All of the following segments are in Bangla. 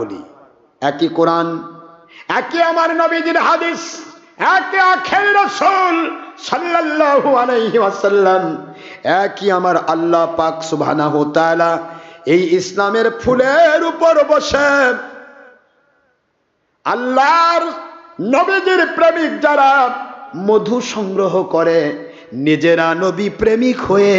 বলি, একই কোরআন, একই আমার নবীজির হাদিস, একই আখের রসুল সাল্লাল্লাহু আলাইহি ওয়াসাল্লাম, একই আমার আল্লাহ পাক সুবহানাহু তাআলা এই ইসলামের ফুলের উপর বসে। আল্লাহর নবীজির প্রেমিক যারা মধু সংগ্রহ করে, নিজেরা নবী প্রেমিক হয়ে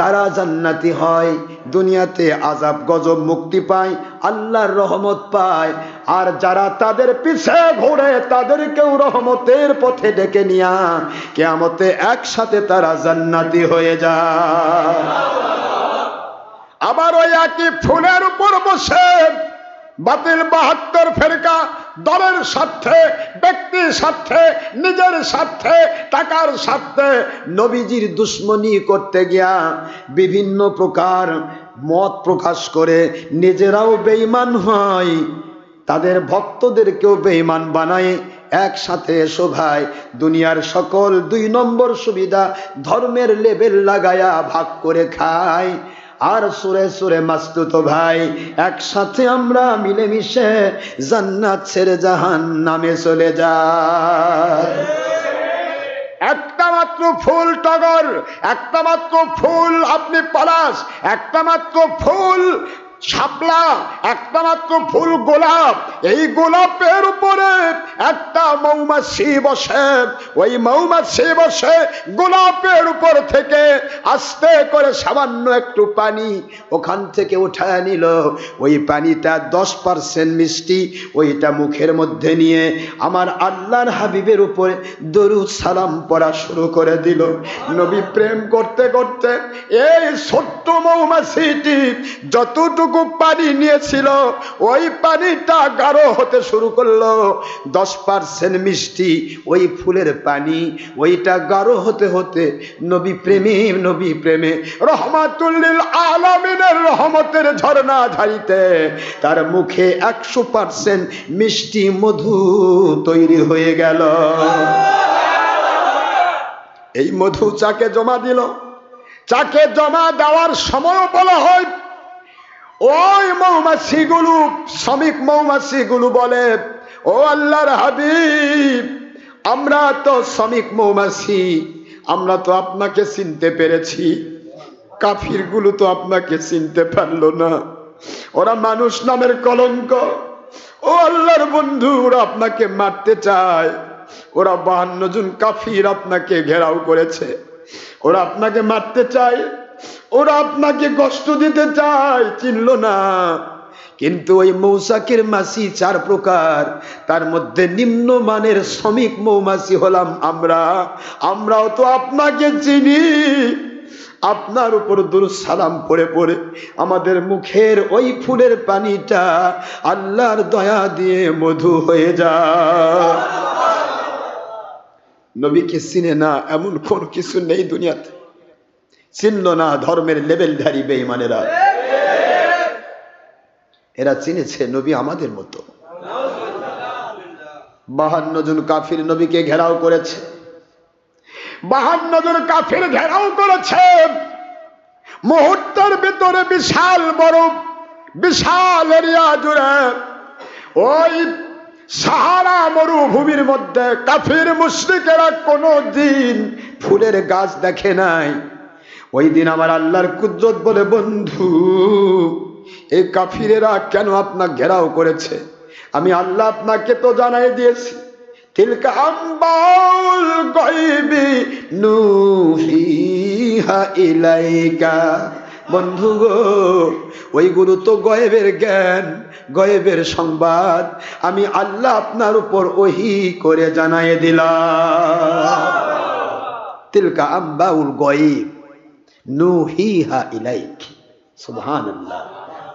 তারা জান্নাতি হয়, দুনিয়াতে আজাব গজব মুক্তি পায়, আল্লাহর রহমত পায়। আর যারা তাদের পিছে ঘোরে, তাদেরকেও রহমতের পথে ডেকে নিয়া কেয়ামতে একসাথে তারা জান্নাতি হয়ে যায়। আবার ওই একই ফুলের উপর বসে বাতিল বাহাত্তর ফেরকা দলের স্বার্থে, ব্যক্তির স্বার্থে, নিজের স্বার্থে, টাকার স্বার্থে নবীজির দুশ্মনী করতে গিয়া বিভিন্ন প্রকার মত প্রকাশ করে নিজেরাও বেঈমান হয়, তাদের ভক্তদেরকেও বেঈমান বানায়, একসাথে এসো ভাই দুনিয়ার সকল দুই নম্বর সুবিধা ধর্মের লেবেল লাগায়া ভাগ করে খায়। আর সুরে সুরে মাস্তুত ভাই, একসাথে আমরা মিলেমিশে জান্নাত ছেড়ে জাহান নামে চলে যায় একটা মাত্র ফুল টগর, একটা মাত্র ফুল আপনি পলাশ, একটা মাত্র ফুল শাপলা একটা মাত্র ফুল গোলাপ। এই গোলাপের উপরে একটা মৌমাছি বসে। ওই মৌমাছি বসে গোলাপের উপর থেকে আস্তে করে সামান্য একটু পানি ওখান থেকে উঠায় নিল। ওই পানিটা দশ পার্সেন্ট মিষ্টি, ওইটা মুখের মধ্যে নিয়ে আমার আল্লাহর হাবিবের উপরে দরুদ সালাম পড়া শুরু করে দিল। নবী প্রেম করতে করতে এই ছোট্ট মৌমাছিটি যতটুকু পানি নিয়েছিল, ওই পানিটা গাঢ় হতে শুরু করল। দশ পার্সেন্ট মিষ্টি ওই ফুলের পানি, ওইটা গাঢ় হতে হতে নবী প্রেমে নবী প্রেমে রহমাতুল্লিল আলমিনের রহমতের ঝর্ণা ঝাড়িতে তার মুখে একশো পার্সেন্ট মিষ্টি মধু তৈরি হয়ে গেল। এই মধু চাকে জমা দিল। চাকে জমা দেওয়ার সময় বলা হয় ওই মৌমাছিগুলো, শ্রমিক মৌমাছিগুলো বলে, ও আল্লাহর হাবিব, আমরা তো শ্রমিক মৌমাছি, আমরা তো আপনাকে চিনতে পেরেছি। কাফিরগুলো তো আপনাকে চিনতে পারল না। ওরা মানুষ নামের কলঙ্ক। ও আল্লাহর বন্ধু, ওরা আপনাকে মারতে চায়। ওরা বাহান্ন জন কাফির আপনাকে ঘেরাও করেছে। ওরা আপনাকে মারতে চায়। ওরা আপনাকে কষ্ট দিতে চায়, চিনল না। কিন্তু ওই মৌসাকের মাসি চার প্রকার। তার মধ্যে নিম্নমানের শ্রমিক মৌমাছি হলাম আমরা। আমরাও তো আপনাকে চিনি। আপনার উপর দুরু সালাম পড়ে পড়ে আমাদের মুখের ওই ফুলের পানিটা আল্লাহর দয়া দিয়ে মধু হয়ে যায়। নবীকে চিনে না, এমন কোন কিছু নেই দুনিয়াতে। চিনল না ধর্মের লেবেলধারী বেঈমানেরা। এরা চিনেছে নবী আমাদের মতো। বাহান্ন জন কাফির নবীকে ঘেরাও করেছে। বাহান্ন জন কাফির ঘেরাও করেছে। মুহূর্তের ভিতরে বিশাল বড়, বিশাল এরিয়া জুড়ে ওই সাহারা মরুভূমির মধ্যে কাফির মুশ্রিকেরা কোনো দিন ফুলের গাছ দেখে নাই। ওই দিন আমার আল্লাহর কুদরত বলে, বন্ধু এই কাফিরেরা কেন আপনার ঘেরাও করেছে? আমি আল্লাহ আপনাকে তো জানাই দিয়েছি। তিলকা বন্ধু গো ওইগুলো তো গয়েবের জ্ঞান, গয়েবের সংবাদ। আমি আল্লাহ আপনার উপর ওহি করে জানাই দিলাম। তিলকা আম্বাউল গয়েব। নুহিহা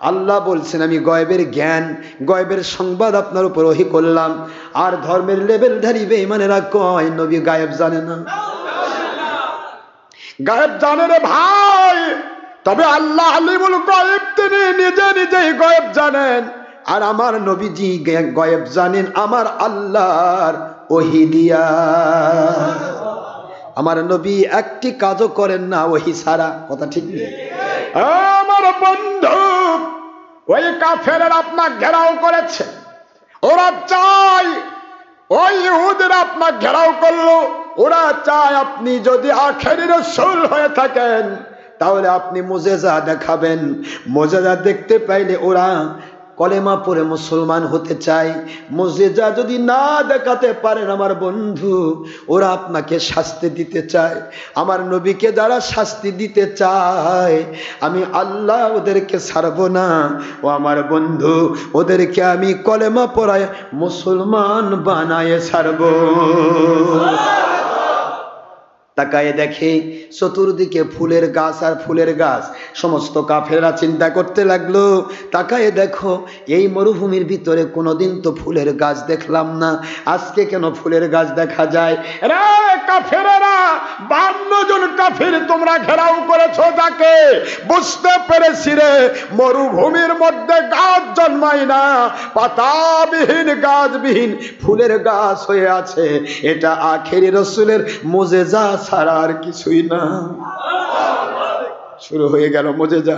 আল্লাহ বলছেন, আমি গয়েবের জ্ঞান, গয়েবের সংবাদ আপনার উপর ওহি করলাম। আর ধর্মের লেভেল ধারিবে বেঈমানেরা কয়, নবী গায়েব জানে না। গায়েব জানে রে ভাই। তবে আল্লাহ আলিমুল গয়েব তিনি নিজে নিজেই গয়েব জানেন। আর আমার নবীজি গয়েব জানেন আমার আল্লাহর ওহি দিয়া। আমার নবী একটি কাজও করেন না, ওহি সারা কথা ঠিক নেই? আমার বন্ধু, ওই কাফের আপনার ঘেরাও করেছে। ওরা চায় ওই ইহুদের আপনার ঘেরাও করল। ওরা চায় আপনি যদি আখেরি রসুল হয়ে থাকেন, তাহলে আপনি মোজেজা দেখাবেন। মোজেজা দেখতে পাইলে ওরা কলেমা পরে মুসলমান হতে চায়। মসজিদা যদি না দেখাতে পারেন আমার বন্ধু, ওরা আপনাকে শাস্তি দিতে চায়। আমার নবীকে যারা শাস্তি দিতে চায়, আমি আল্লাহ ওদেরকে ছাড়ব না। ও আমার বন্ধু, ওদেরকে আমি কলেমা পড়ায় মুসলমান বানায় ছাড়ব। তাকায়ে দেখে চতুর্দিকে ফুলের গাছ আর ফুলের গাছ। সমস্ত কাফেরা চিন্তা করতে লাগল, তাকায়ে দেখো, এই মরুভূমির ভিতরে কোনোদিন তো ফুলের গাছ দেখলাম না। আজকে কেন ফুলের গাছ দেখা যায়? বান্ন জন কাফির তোমরা ঘেরাও করেছ তাকে বুঝতে পেরেছি রে, মরুভূমির মধ্যে গাছ জন্মায় না, পাতাবিহীন, গাছবিহীন ফুলের গাছ হয়ে আছে। এটা আখেরি রসুলের মোজেজা ছাড়া আর কিছুই না। শুরু হয়ে গেল মজে যা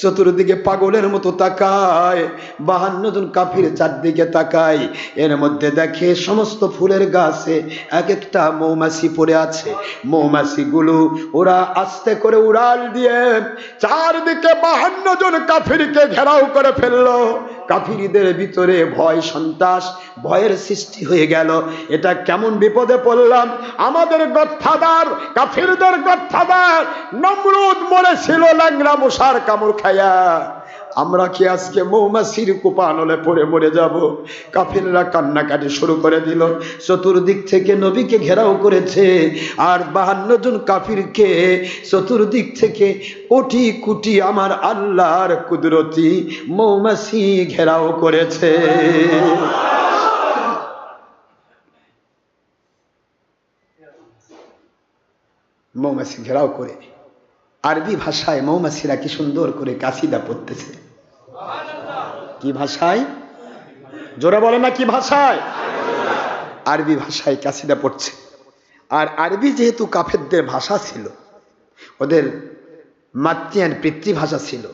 চতুর্দিকে পাগলের মতো তাকায়, বাহান্ন জন কাফির চারদিকে তাকায়। এর মধ্যে দেখে সমস্ত ফুলের গাছে এক একটা মৌমাছি পড়ে আছে। মৌমাছিগুলো ওরা আস্তে করে উড়াল দিয়ে চারদিকে বাহান্ন জন কাফিরকে ঘেরাও করে ফেলল। কাফিরিদের ভিতরে ভয়, সন্ত্রাস, ভয়ের সৃষ্টি হয়ে গেল। এটা কেমন বিপদে পড়লাম? আমাদের গথাদার কাফিরদের গচ্ছাদার নমরুদ মরেছিল ল্যাংরা মশার কামড় খায়া। আমরা কি আজকে মৌমাছির কুপানলে পড়ে মরে যাব? কাফিররা কান্নাকাটি শুরু করে দিল। চতুর্দিক থেকে নবীকে ঘেরাও করেছে। আর বাহান্ন জন কাফিরকে চতুর্দিক থেকে কোটি কুটি আমার আল্লাহর কুদরতি মৌমাছি ঘেরাও করেছে। মৌমাছি ঘেরাও করে আরবি ভাষায় মৌমাছিরা কি সুন্দর করে কাসিদা পড়তেছে? কি ভাষায়? জোরে বলে না কি ভাষায়? আরবি ভাষায় কাসিদা পড়ছে। আর আরবি যেহেতু কাফেরদের ভাষা ছিল, ওদের মাতৃ অ্যান্ড পিতৃভাষা ছিল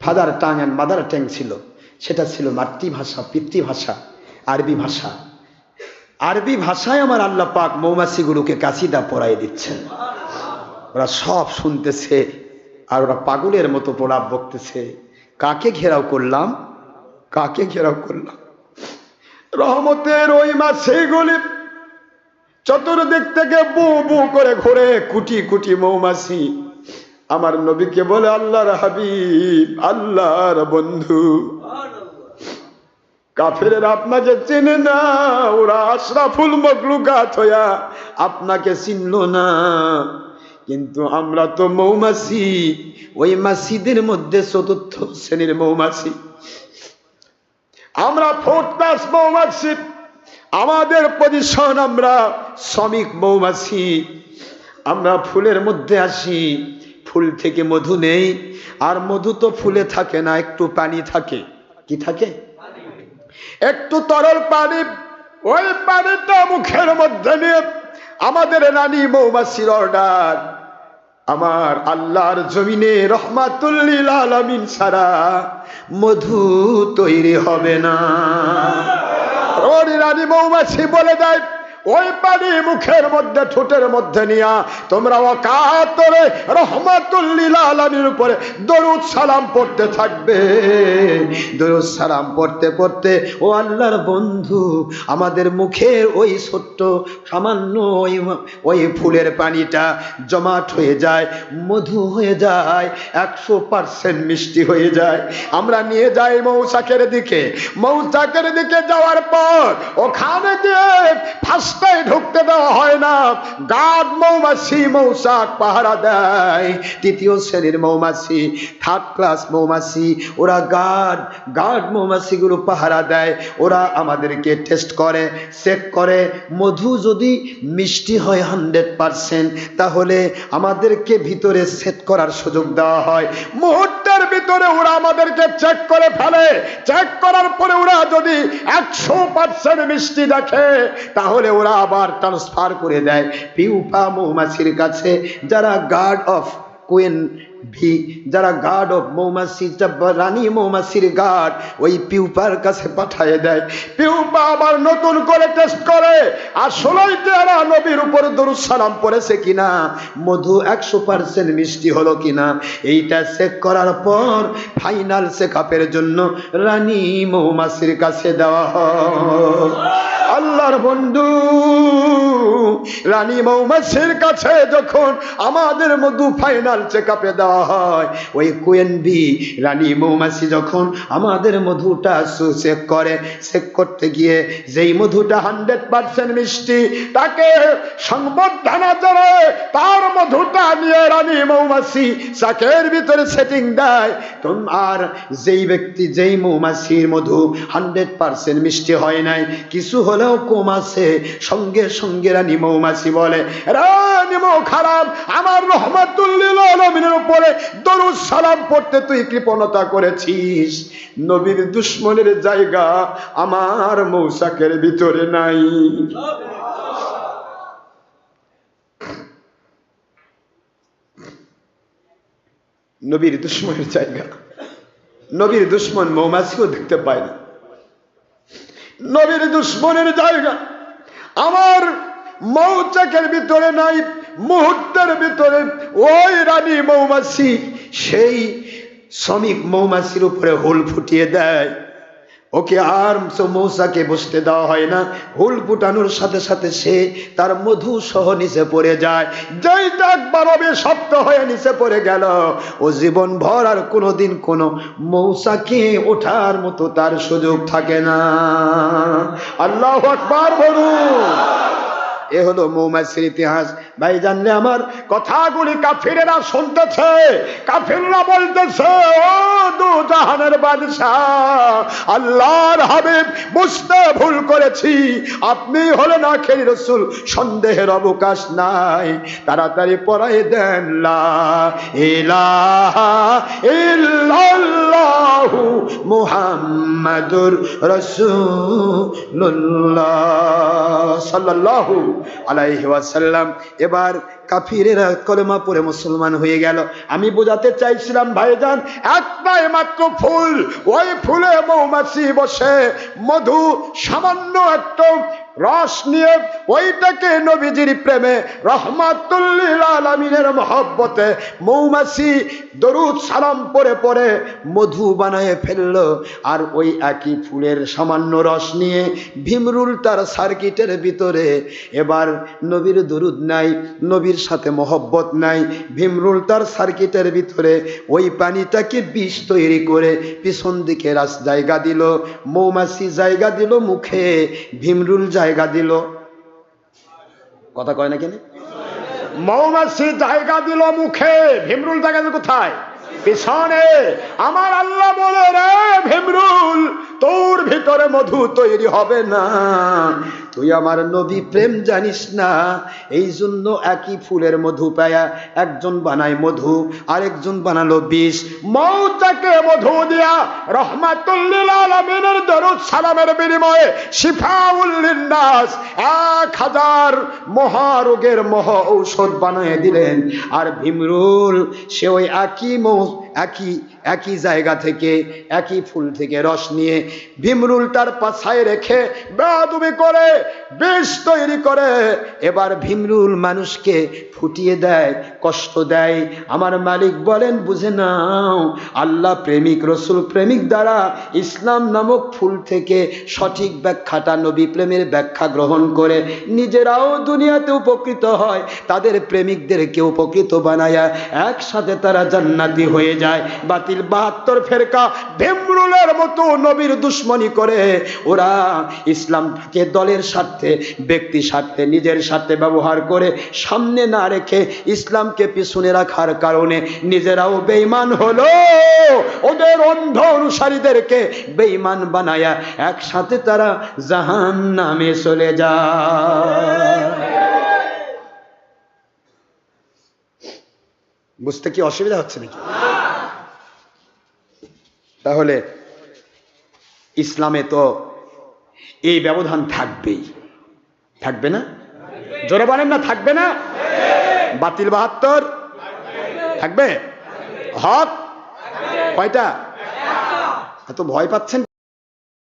father tongue and mother tongue ছিল, সেটা ছিল মাতৃভাষা, পিতৃভাষা, আরবি ভাষা। আরবি ভাষায় আমার আল্লাহ পাক মৌমাছিগুলোকে কাসিদা পড়াই দিচ্ছেন। ওরা সব শুনতেছে আর ওরা পাগলের মতো প্রলাপ বকতেছে। কাকে ঘেরাও করলাম? কাকে ঘেরাও করলাম? রহমতের ওই মাছিগুলি চতুর্দিক থেকে বু বু করে ঘুরে কুটি কুটি মৌমাছি। আমার নবীকে বলে, আল্লাহর হাবিব, আল্লাহর বন্ধু। কাফের আপনাকে চেনে না, ওরা আশরাফুল মকলুকাত হইয়া আপনাকে চিনল না। কিন্তু আমরা তো মৌমাছি। ওই মাসিদের মধ্যে চতুর্থ শ্রেণির মৌমাছি। আমরা ফোর্থ ক্লাস মৌমাছি। আমাদের পজিশন আমরা শ্রমিক মৌমাছি। আমরা ফুলের মধ্যে আসি। ফুল থেকে মধু নেই। আর মধু তো ফুলে থাকে না, একটু পানি থাকে। কি থাকে? একটু তরল পানি। ওই পানিটা মুখের মধ্যে নিয়ে আমাদের রানী মৌমাছির অর্ডার আমার আল্লাহর জমিনে রহমাতুল্লিল আলমিন ছাড়া মধু তৈরি হবে না। রানী মৌমাছি বলে দেয় ওই পানি মুখের মধ্যে, ঠোঁটের মধ্যে নিয়া তোমরা অকাতরে রহমাতুল্লিল আলমীর উপরে দরুদ সালাম পড়তে থাকবে। দরুদ সালাম পড়তে পড়তে, ও আল্লাহর বন্ধু, আমাদের মুখের ওই ছোট্ট সামান্য ওই ওই ফুলের পানিটা জমাট হয়ে যায়, মধু হয়ে যায়, একশো পার্সেন্ট মিষ্টি হয়ে যায়। আমরা নিয়ে যাই মৌচাকের দিকে। মৌচাকের দিকে যাওয়ার পর ওখানে গিয়ে ফার্স্ট রাস্তায় ঢুকতে দেওয়া হয় না। গার্ড মৌমাছি মৌচাক পাহারা দেয়। তৃতীয় শ্রেণির মৌমাছি থার্ড ক্লাস মৌমাছি, ওরা গার্ড গার্ড মৌমাছিগুলো পাহারা দেয়। ওরা আমাদেরকে টেস্ট করে চেক করে। মধু যদি মিষ্টি হয় হান্ড্রেড পারসেন্ট তাহলে আমাদেরকে ভিতরে সেট করার সুযোগ দেওয়া হয়। মুহূর্তের ভিতরে ওরা আমাদেরকে চেক করে ফেলে। চেক করার পরে ওরা যদি একশো পার্সেন্ট মিষ্টি দেখে, তাহলে ওরা আবার ট্রান্সফার করে দেয়। পিউপা মৌমাছির কাছে, যারা গার্ড অফ কুইন ভি যারা গার্ড অফ মৌমাছি রানী মৌমাছির গার্ড ওই পিউপার কাছে পাঠিয়ে দেয়। পিউপা আবার নতুন করে টেস্ট করে। আর ষোলোই তেরা নবীর উপর দরুদ পড়েছে কিনা? মধু একশো পার্সেন্ট মিষ্টি হলো কিনা? এইটা চেক করার পর ফাইনাল চেক জন্য রানী মৌমাছির কাছে দেওয়া হয়। আল্লাহর বন্ধু। রানী মৌমাছির কাছে যখন আমাদের মধু ফাইনাল চেক আপে দেওয়া হয়, ওই কুয়েন বি রানী মৌমাছি যখন আমাদের মধুটা চেক করে চেক করতে গিয়ে যেই মধুটা হান্ড্রেড পার্সেন্ট মিষ্টি, তাকে সংবর্ধনা জানায় তার মধুটা নিয়ে রানী মৌমাছি চাকের ভিতরে সেটিং দেয়। আর যেই ব্যক্তি, যেই মৌমাছির মধু হান্ড্রেড পার্সেন্ট মিষ্টি হয় নাই, কিছু হলেও কম আছে, সঙ্গে সঙ্গে রানী মৌমাছি বলে, রানী মৌ খারাপ, আমার রহমাতুল্লিল আলমিনের উপরে দরুদ সালাম পড়তে তুই কৃপণতা করেছিস। নবীর দুশ্মনের জায়গা আমার মৌসাকের ভিতরে নাই। নবীর দুশ্মনের জায়গা। নবীর দুশ্মন মৌমাছিও দেখতে পায় না। নবীর দুশ্মনের জায়গা আমার মৌচাকের ভিতরে নাই, মুহূর্তের ভিতরে ওই রানী মৌমাছি, সেই শ্রমিক মৌমাছির উপরে হোল ফুটিয়ে দেয়। ওকে আর মৌসাকে বসতে দেওয়া হয় না। হুল ফুটানোর সাথে সাথে সে তার মধু সহ নিচে পড়ে যায়। যেইটা একবার হবে শব্দ হয়ে নিচে পড়ে গেল। ও জীবন ভর আর কোনোদিন কোনো মৌসাকে ওঠার মতো তার সুযোগ থাকে না। আল্লাহ আকবার বলুন। এ হলো মৌমাছির ইতিহাস। ভাই জানলে আমার কথাগুলি কাফিরেরা শুনতেছে, কাফিররা বলতেছে, ও দু জাহানের বাদশাহ, আল্লাহর হাবিব, বুঝতে ভুল করেছি। আপনি হলেন আখের রসুল, সন্দেহের অবকাশ নাই। তাড়াতাড়ি পড়াই দেন, লা ইলাহা ইল্লাল্লাহু। মুহাম্মাদুর রসুল্লাহ সাল্লাল্লাহু আলাইহি ওয়াসাল্লাম। এবার কাফিরেরা কলেমা পরে মুসলমান হয়ে গেল। আমি বোঝাতে চাইছিলাম, ভাইজান, একটাই মাত্র ফুল। ওই ফুলে মৌমাছি বসে, মধু সামান্য একটা রস নিয়ে ওইটাকে নবীজির প্রেমে রহমাতুল্লিল মহব্বতে মৌমাছি দরুদ সালাম পরে পরে মধু বানায় ফেলল। আর ওই একই ফুলের সামান্য রস নিয়ে ভীমরুল তার সার্কিটের ভিতরে। এবার নবীর দরুদ নাই, নবীর সাথে মহব্বত নাই, ভীমরুল তার সার্কিটের ভিতরে ওই পানিটাকে বিষ তৈরি করে পিছন দিকে রাস জায়গা দিল, মৌমাছি জায়গা দিল মুখে, ভীমরুল জায়গা দিল। কথা কয় না কেন? মৌমাছি জায়গা দিল মুখে, ভিমরুল জায়গা কোথায়? পিছনে। আমার আল্লাহ বলে, রে ভিমরুল, তোর ভিতরে মধু তৈরি হবে না। তুই আমার নবী, প্রেম জানিস না। এই জন্য একই ফুলের মধু পায়া, একজন বানায় মধু, আরেকজন বানালো বিষ। মৌচাকে মধু দিয়া রহমাতুল্লিল আলমিনের দরুদ সালামের বিনিময়ে শিফাউল্লিন্নাস এক হাজার মহারোগের মহ ঔষধ বানিয়ে দিলেন। আর ভীমরুল, সে ওই একই মৌ একই একই জায়গা থেকে, একই ফুল থেকে রস নিয়ে ভীমরুল তার পাছায় রেখে বেদুবি করে, বিষ তৈরি করে। এবার ভীমরুল মানুষকে ফুটিয়ে দেয়, কষ্ট দেয়। আমার মালিক বলেন, বুঝে নাও, আল্লাহ প্রেমিক, রসুল প্রেমিক দ্বারা ইসলাম নামক ফুল থেকে সঠিক ব্যাখ্যাটা নবী প্রেমের ব্যাখ্যা গ্রহণ করে নিজেরাও দুনিয়াতে উপকৃত হয়। তাদের প্রেমিকদেরকে উপকৃত বানায় একসাথে তারা জান্নাতি হয়ে যায়। বাতিল বাহাত্তর ফেরকা ভেমরুলের মতো নবীর দুশ্মনী করে। ওরা ইসলামকে দলের স্বার্থে, ব্যক্তি স্বার্থে, নিজের স্বার্থে ব্যবহার করে সামনে না রেখে ইসলামকে পিছনে রাখার কারণে নিজেরাও বেইমান হলো। ওদের অন্ধ অনুসারীদেরকে বেইমান বানায়া একসাথে তারা জাহান নামে চলে যায়। বুঝতে কি অসুবিধা হচ্ছে নাকি? তাহলে ইসলামে তো এই ব্যবধান থাকবেই। থাকবে না? জোরে বলেন না, থাকবে না? বাতিল বাহাত্তর? থাকবে? হক? কয়টা? এত ভয় পাচ্ছেন